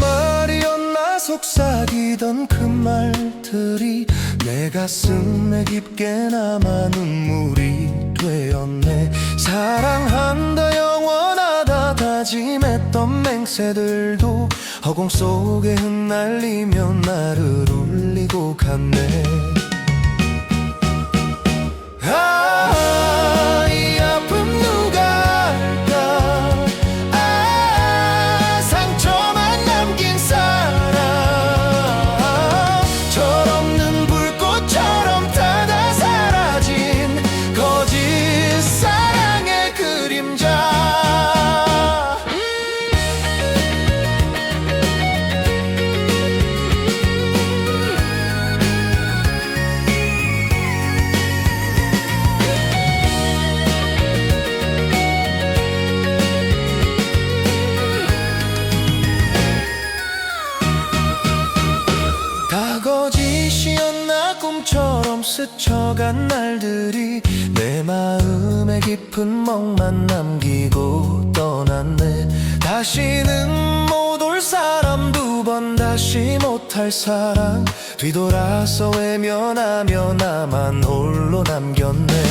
말이었나 속삭이던 그 말들이 내 가슴에 깊게 남아 눈물이 되었네. 사랑한다 영원하다 다짐했던 맹세들도 허공 속에 흩날리며 나를 울리고 갔네. 꿈처럼 스쳐간 날들이 내 마음에 깊은 멍만 남기고 떠났네. 다시는 못 올 사람 두 번 다시 못할 사랑 뒤돌아서 외면하며 나만 홀로 남겼네